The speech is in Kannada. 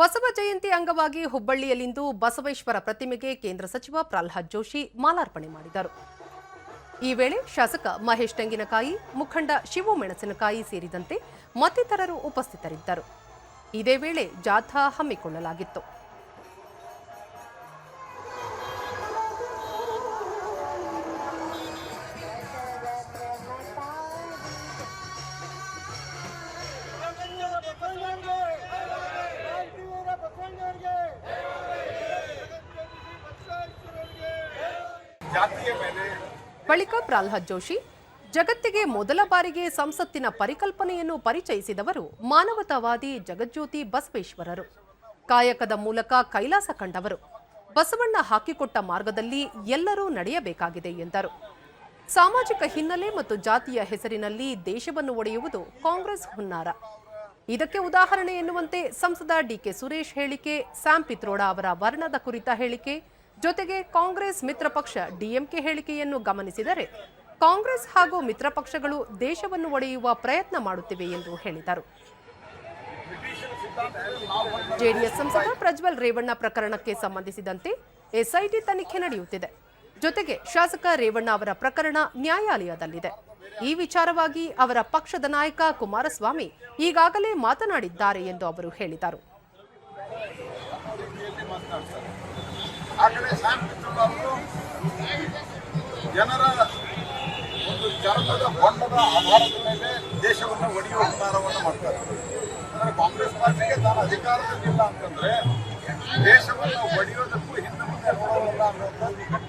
ಬಸವ ಜಯಂತಿ ಅಂಗವಾಗಿ ಹುಬ್ಬಳ್ಳಿಯಲ್ಲಿಂದು ಬಸವೇಶ್ವರ ಪ್ರತಿಮೆಗೆ ಕೇಂದ್ರ ಸಚಿವ ಪ್ರಹ್ಲಾದ್ ಜೋಶಿ ಮಾಲಾರ್ಪಣೆ ಮಾಡಿದರು. ಈ ವೇಳೆ ಶಾಸಕ ಮಹೇಶ್ ತೆಂಗಿನಕಾಯಿ, ಮುಖಂಡ ಶಿವು ಮೆಣಸಿನಕಾಯಿ ಸೇರಿದಂತೆ ಮತ್ತಿತರರು ಉಪಸ್ಥಿತರಿದ್ದರು. ಇದೇ ವೇಳೆ ಜಾಥಾ ಹಮ್ಮಿಕೊಳ್ಳಲಾಗಿತ್ತು. ಬಳಿಕ ಪ್ರಹ್ಲಾದ್ ಜೋಶಿ, ಜಗತ್ತಿಗೆ ಮೊದಲ ಬಾರಿಗೆ ಸಂಸತ್ತಿನ ಪರಿಕಲ್ಪನೆಯನ್ನು ಪರಿಚಯಿಸಿದವರು ಮಾನವತಾವಾದಿ ಜಗಜ್ಯೋತಿ ಬಸವೇಶ್ವರರು. ಕಾಯಕದ ಮೂಲಕ ಕೈಲಾಸ ಕಂಡವರು. ಬಸವಣ್ಣ ಹಾಕಿಕೊಟ್ಟ ಮಾರ್ಗದಲ್ಲಿ ಎಲ್ಲರೂ ನಡೆಯಬೇಕಾಗಿದೆ ಎಂದರು. ಸಾಮಾಜಿಕ ಹಿನ್ನೆಲೆ ಮತ್ತು ಜಾತಿಯ ಹೆಸರಿನಲ್ಲಿ ದೇಶವನ್ನು ಒಡೆಯುವುದು ಕಾಂಗ್ರೆಸ್ ಹುನ್ನಾರ. ಇದಕ್ಕೆ ಉದಾಹರಣೆ ಎನ್ನುವಂತೆ ಸಂಸದ ಡಿಕೆ ಸುರೇಶ್ ಹೇಳಿಕೆ ಸ್ಯಾಂ ಪಿತ್ರೋಡಾ ಅವರ ವರ್ಣದ ಕುರಿತ ಹೇಳಿಕೆ ಜೊತೆಗೆ ಕಾಂಗ್ರೆಸ್ ಮಿತ್ರ ಪಕ್ಷ ಡಿಎಂಕೆ ಹೇಳಿಕೆಯನ್ನು ಗಮನಿಸಿದರೆ, ಕಾಂಗ್ರೆಸ್ ಹಾಗೂ ಮಿತ್ರ ಪಕ್ಷಗಳು ದೇಶವನ್ನು ಒಡೆಯುವ ಪ್ರಯತ್ನ ಮಾಡುತ್ತಿವೆ ಎಂದು ಹೇಳಿದರು. ಜೆಡಿಎಸ್ ಸಂಸದ ಪ್ರಜ್ವಲ್ ರೇವಣ್ಣ ಪ್ರಕರಣಕ್ಕೆ ಸಂಬಂಧಿಸಿದಂತೆ ಎಸ್ಐಟಿ ತನಿಖೆ ನಡೆಯುತ್ತಿದೆ. ಜೊತೆಗೆ ಶಾಸಕ ರೇವಣ್ಣ ಅವರ ಪ್ರಕರಣ ನ್ಯಾಯಾಲಯದಲ್ಲಿದೆ. ಈ ವಿಚಾರವಾಗಿ ಅವರ ಪಕ್ಷದ ನಾಯಕ ಕುಮಾರಸ್ವಾಮಿ ಈಗಾಗಲೇ ಮಾತನಾಡಿದ್ದಾರೆ ಎಂದು ಅವರು ಹೇಳಿದರು. ಆ ಕಡೆ ಅವರು ಜನರ ಒಂದು ಚರ್ಮದ ಬಣ್ಣದ ಆಧಾರದ ಮೇಲೆ ದೇಶವನ್ನು ಒಡೆಯುವ ನಿರ್ಧಾರವನ್ನು ಮಾಡ್ತಾರೆ. ಅಂದರೆ ಕಾಂಗ್ರೆಸ್ ಪಾರ್ಟಿಗೆ ತಾನು ಅಧಿಕಾರದಲ್ಲಿಲ್ಲ ಅಂತಂದ್ರೆ ದೇಶವನ್ನು ಒಡೆಯೋದಕ್ಕೂ ಹಿಂದೆ ಮುಂದೆ ನೋಡೋದಿಲ್ಲ ಅನ್ನೋದು